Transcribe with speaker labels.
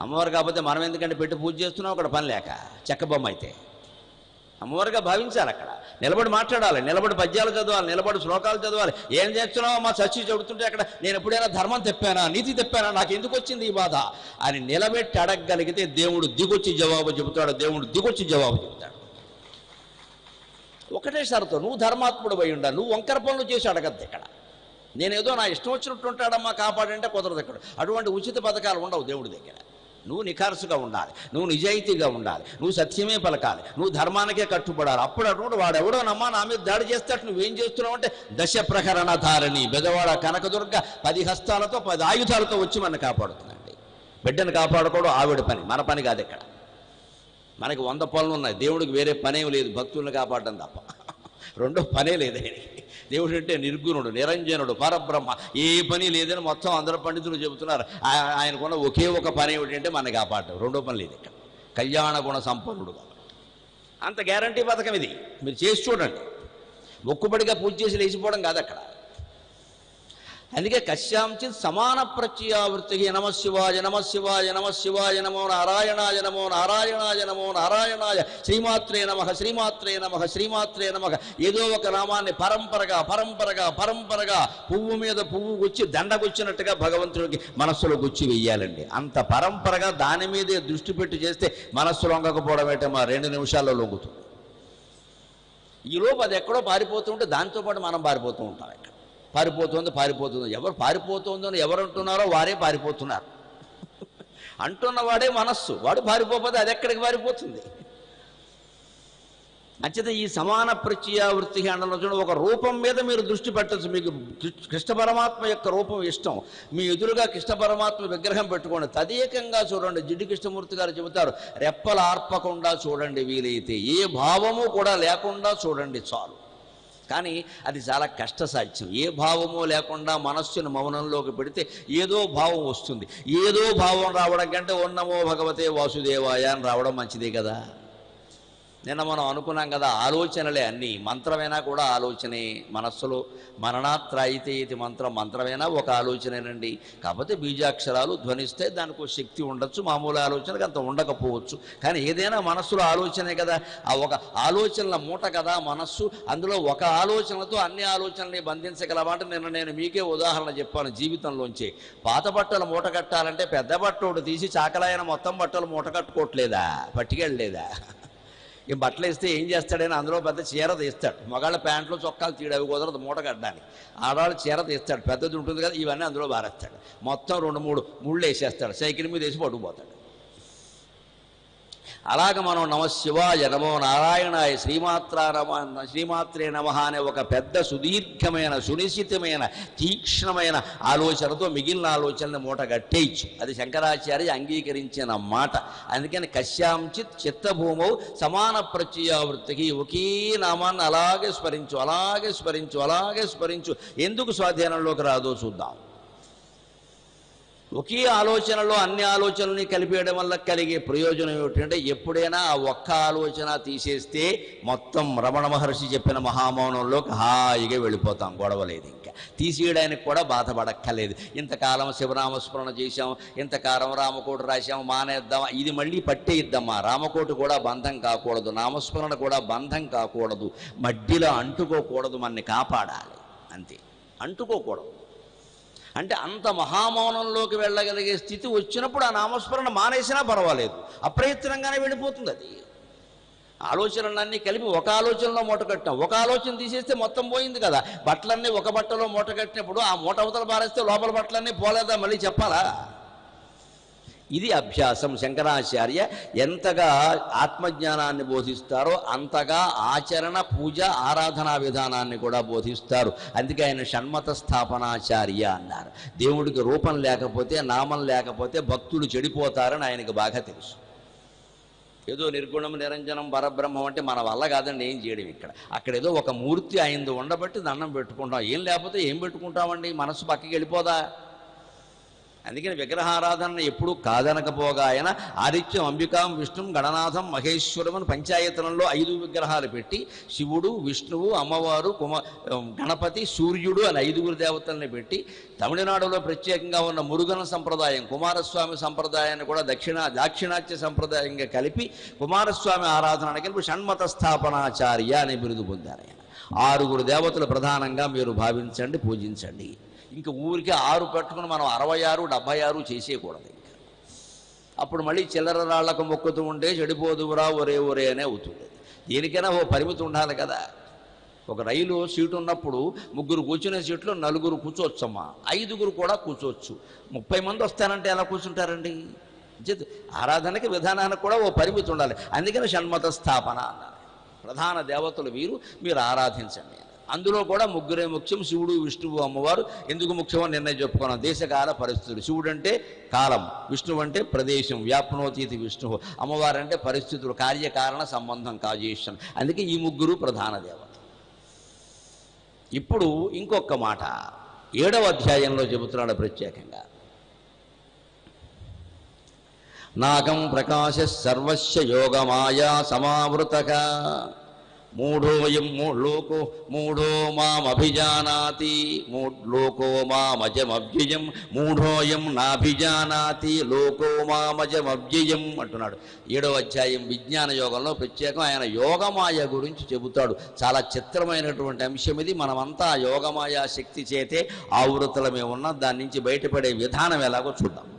Speaker 1: అమ్మవారు కాకపోతే మనం ఎందుకంటే పెట్టి పూజ చేస్తున్నాం అక్కడ పని లేక. చెక్క బొమ్మ అయితే. అమ్మవారిగా భావించాలి అక్కడ. నిలబడి మాట్లాడాలి నిలబడి పద్యాలు చదవాలి నిలబడి శ్లోకాలు చదవాలి. ఏం చేస్తున్నావో మా చచ్చి చెబుతుంటే అక్కడ నేను ఎప్పుడైనా ధర్మం తెప్పానా? నీతి తెప్పానా? నాకు ఎందుకు వచ్చింది ఈ బాధ? అని నిలబెట్టి అడగగలిగితే దేవుడు దిగొచ్చి జవాబు చెబుతాడు దేవుడు దిగొచ్చి జవాబు చెబుతాడు. ఒకటే షరతు నువ్వు ధర్మాత్ముడు అయి ఉండాలి నువ్వు వంకర పనులు చేసి అడగద్దు ఇక్కడ. నేనేదో నా ఇష్టం వచ్చినట్టు ఉంటాడమ్మా కాపాడంటే కుదరదు ఇక్కడ. అటువంటి ఉచిత పథకాలు ఉండవు దేవుడి దగ్గర. నువ్వు నిఖార్సుగా ఉండాలి. నువ్వు నిజాయితీగా ఉండాలి. నువ్వు సత్యమే పలకాలి. నువ్వు ధర్మానికే కట్టుబడాలి. అప్పుడు అటువంటి వాడు ఎవడో నమ్మా నా మీద దాడి చేస్తాడు. నువ్వేం చేస్తున్నావు అంటే దశ ప్రకరణ ధారణి. బెదవాడ కనకదుర్గ పది హస్తాలతో పది ఆయుధాలతో వచ్చి మన కాపాడుతుందండి. బిడ్డను కాపాడుకోవడం ఆవిడ పని. మన పని కాదు ఇక్కడ. మనకి వంద పనులు ఉన్నాయి. దేవుడికి వేరే పనేం లేదు. భక్తుల్ని కాపాడడం తప్ప. రెండో పనే లేదు ఆయనకి దేవుడు అంటే నిర్గుణుడు నిరంజనుడు పరబ్రహ్మ. ఏ పని లేదని మొత్తం అందరూ పండితులు చెబుతున్నారు. ఆ- ఆయనకున్న ఒకే ఒక పని ఏమిటంటే మన కాపాడడం రెండో పని లేదు ఇక్కడ. కళ్యాణ గుణ సంపన్నుడు అంత గ్యారంటీ పథకం ఇది. మీరు చేసి చూడండి. మొక్కుబడిగా పూజ చేసి లేచిపోవడం కాదు అక్కడ. అందుకే కశ్యాంచిత్ సమాన ప్రత్యయావృత్తికి నమ శివాయ నమ శివాయ నమ శివాయ నమో నారాయణాయ నమో నారాయణాయ నమో నారాయణాయ శ్రీమాత్రే నమ శ్రీమాత్రే నమ శ్రీమాత్రే నమ. ఏదో ఒక నామాన్ని పరంపరగా పరంపరగా పరంపరగా పువ్వు మీద పువ్వు గుచ్చి దండగుచ్చినట్టుగా భగవంతుడికి మనస్సులో గుచ్చి వెయ్యాలండి. అంత పరంపరగా దాని మీదే దృష్టి పెట్టి చేస్తే మనస్సు లొంగకపోవడం ఏంటో? మా రెండు నిమిషాల్లో లొంగుతుంది. ఈలోపు అది ఎక్కడో పారిపోతుంటే దాంతో పాటు మనం పారిపోతూ ఉంటాం ఇక్కడ. పారిపోతుంది పారిపోతుంది. ఎవరు పారిపోతుందని ఎవరు అంటున్నారో వారే పారిపోతున్నారు. అంటున్నవాడే మనస్సు. వాడు పారిపోతే అది ఎక్కడికి పారిపోతుంది? అంచేత ఈ సమాన ప్రత్యయావృత్తి అండలో ఒక రూపం మీద మీరు దృష్టి పెట్టచ్చు. మీకు కృష్ణ పరమాత్మ యొక్క రూపం ఇష్టం. మీ ఎదురుగా కృష్ణ పరమాత్మ విగ్రహం పెట్టుకోండి. తదేకంగా చూడండి జిడ్డు కృష్ణమూర్తి గారు చెబుతారు రెప్పలు ఆర్పకుండా చూడండి వీలైతే. ఏ భావము కూడా లేకుండా చూడండి చాలు. కానీ అది చాలా కష్టసాధ్యం. ఏ భావము లేకుండా మనస్సును మౌనంలోకి పెడితే ఏదో భావం వస్తుంది. ఏదో భావం రావడం కంటే ఉన్నమో భగవతే వాసుదేవాయ అని రావడం మంచిదే కదా. నిన్న మనం అనుకున్నాం కదా ఆలోచనలే అన్నీ. మంత్రమైనా కూడా ఆలోచనే మనస్సులో మరణాత్రాయితే ఇది మంత్రం మంత్రమైనా ఒక ఆలోచనేనండి కాకపోతే బీజాక్షరాలు ధ్వనిస్తే దానికి శక్తి ఉండొచ్చు మామూలు ఆలోచనకు అంత ఉండకపోవచ్చు. కానీ ఏదైనా మనస్సులో ఆలోచనే కదా ఆ ఒక ఆలోచనల మూట కదా మనస్సు అందులో ఒక ఆలోచనతో అన్ని ఆలోచనల్ని బంధించగలమాట నిన్న నేను మీకే ఉదాహరణ చెప్పాను జీవితంలోంచి. పాత బట్టలు మూట కట్టాలంటే పెద్ద బట్టోడు తీసి చాకలాయన మొత్తం బట్టలు మూట కట్టుకోవట్లేదా? పట్టుకెళ్ళలేదా? ఈ బట్టలు ఇస్తే ఏం చేస్తాడని అందులో పెద్ద చీర తీస్తాడు. మగాళ్ళ ప్యాంట్లు చొక్కాలు తీయడు కుదరదు మూట కట్టడానికి. ఆడవాళ్ళు చీర తీస్తాడు. పెద్దది ఉంటుంది కదా ఇవన్నీ అందులో బారేస్తాడు. మొత్తం రెండు మూడు ముళ్ళు వేసేస్తాడు. సైకిల్ మీద వేసి పట్టుకుపోతాడు. అలాగ మనం నమశివాయ నమో నారాయణాయ శ్రీమాత్ర నమ శ్రీమాత్రే నమ అనే ఒక పెద్ద సుదీర్ఘమైన సునిశ్చితమైన తీక్ష్ణమైన ఆలోచనతో మిగిలిన ఆలోచనని మూట గట్టేయచ్చు అది శంకరాచార్య అంగీకరించిన మాట. అందుకని కశ్యాంచిత్ చిత్తభూమౌ సమాన ప్రత్యయావృత్తికి ఒకే నామాన్ని అలాగే స్మరించు అలాగే స్మరించు అలాగే స్మరించు. ఎందుకు స్వాధీనంలోకి రాదో చూద్దాం. ఒకే ఆలోచనలో అన్ని ఆలోచనల్ని కలిపేయడం వల్ల కలిగే ప్రయోజనం ఏమిటంటే ఎప్పుడైనా ఆ ఒక్క ఆలోచన తీసేస్తే మొత్తం రమణ మహర్షి చెప్పిన మహామౌనంలోకి హాయిగా వెళ్ళిపోతాం గొడవలేదు ఇంకా. తీసేయడానికి కూడా బాధపడక్కర్లేదు. ఇంతకాలం శివనామస్మరణ చేశాం ఇంతకాలం రామకోటి రాశాం మానేద్దాం ఇది మళ్ళీ పట్టేయిద్దామా రామకోటి కూడా బంధం కాకూడదు నామస్మరణ కూడా బంధం కాకూడదు. మడ్డిలో అంటుకోకూడదు మనని కాపాడాలి. అంతే. అంటుకోకూడదు. అంటే అంత మహామౌనంలోకి వెళ్ళగలిగే స్థితి వచ్చినప్పుడు ఆ నామస్మరణ మానేసినా పర్వాలేదు. అప్రయత్నంగానే వెళ్ళిపోతుంది అది. ఆలోచనలన్నీ కలిపి ఒక ఆలోచనలో మూట కట్టాం. ఒక ఆలోచన తీసేస్తే మొత్తం పోయింది కదా. బట్టలన్నీ ఒక బట్టలో మూట కట్టినప్పుడు ఆ మూట అవతల పారేస్తే లోపల బట్టలన్నీ పోలేదా? మళ్ళీ చెప్పాలా? ఇది అభ్యాసం. శంకరాచార్య ఎంతగా ఆత్మజ్ఞానాన్ని బోధిస్తారో అంతగా ఆచరణ పూజ ఆరాధనా విధానాన్ని కూడా బోధిస్తారు. అందుకే ఆయన షణ్మత స్థాపనాచార్య అన్నారు. దేవుడికి రూపం లేకపోతే నామం లేకపోతే భక్తుడు చెడిపోతారని ఆయనకు బాగా తెలుసు. ఏదో నిర్గుణం నిరంజనం పరబ్రహ్మం అంటే మన వల్ల కాదండి ఏం చేయడం ఇక్కడ. అక్కడ ఏదో ఒక మూర్తి అయింది ఉండబట్టి దండం పెట్టుకుంటాం. ఏం లేకపోతే ఏం పెట్టుకుంటామండి? మనసు పక్కకి వెళ్ళిపోదా? అందుకని విగ్రహారాధన ఎప్పుడు కాదనకపోగా ఆయన ఆదిత్యం అంబికాం విష్ణుం గణనాథం మహేశ్వరం అని పంచాయతనంలో ఐదు విగ్రహాలు పెట్టి శివుడు విష్ణువు అమ్మవారు కుమ గణపతి సూర్యుడు అని ఐదుగురు దేవతల్ని పెట్టి తమిళనాడులో ప్రత్యేకంగా ఉన్న మురుగన సంప్రదాయం కుమారస్వామి సంప్రదాయాన్ని కూడా దక్షిణ దాక్షిణాత్య సంప్రదాయంగా కలిపి కుమారస్వామి ఆరాధన కలిపి షణ్మత స్థాపనాచార్య అనే బిరుదు పొందారు ఆయన. ఆరుగురు దేవతలు ప్రధానంగా మీరు భావించండి పూజించండి. ఇంక ఊరికే ఆరు పెట్టుకుని మనం అరవై ఆరు డెబ్భై ఆరు చేసేయకూడదు ఇంకా. అప్పుడు మళ్ళీ చిల్లర రాళ్ళకు మొక్కుతూ ఉంటే చెడిపోదువురా ఒరే ఒరే అనే అవుతుంది. దేనికైనా ఓ పరిమితి ఉండాలి కదా. ఒక రైలు సీటు ఉన్నప్పుడు ముగ్గురు కూర్చునే సీట్లో నలుగురు కూర్చోవచ్చమ్మా. ఐదుగురు కూడా కూర్చోవచ్చు. ముప్పై మంది వస్తానంటే ఎలా కూర్చుంటారండి? ఆరాధనకి విధానానికి కూడా ఓ పరిమితి ఉండాలి. అందుకని షణ్మత స్థాపన అన్నారు. ప్రధాన దేవతలు వీరు మీరు ఆరాధించండి. అందులో కూడా ముగ్గురే ముఖ్యం శివుడు విష్ణువు అమ్మవారు. ఎందుకు ముఖ్యమో నిర్ణయం చెప్పుకున్నాం. దేశకాల పరిస్థితులు. శివుడు అంటే కాలం విష్ణువు అంటే ప్రదేశం వ్యాప్నోతీతి విష్ణువు. అమ్మవారు అంటే పరిస్థితులు కార్యకారణ సంబంధం కాజేషన్. అందుకే ఈ ముగ్గురు ప్రధాన దేవత ఇప్పుడు ఇంకొక మాట. ఏడవ అధ్యాయంలో చెబుతున్నాడు ప్రత్యేకంగా. నాగం ప్రకాశ సర్వస్య యోగమాయా సమావృతక. మూఢోయం మూ- లోకో మూఢో మామభిజానాతి మూ లోకో మామజమవ్యయం మూఢోయం నాభిజానాతి లోకో మామజమవ్యయం అంటున్నాడు. ఏడవ అధ్యాయం విజ్ఞాన యోగంలో ప్రత్యేకం ఆయన యోగమాయ గురించి చెబుతాడు. చాలా చిత్రమైనటువంటి అంశం ఇది. మనమంతా ఆ యోగమాయ శక్తి చేతే ఆవృతలమే ఉన్న దాని నుంచి బయటపడే విధానం ఎలాగో చూద్దాం.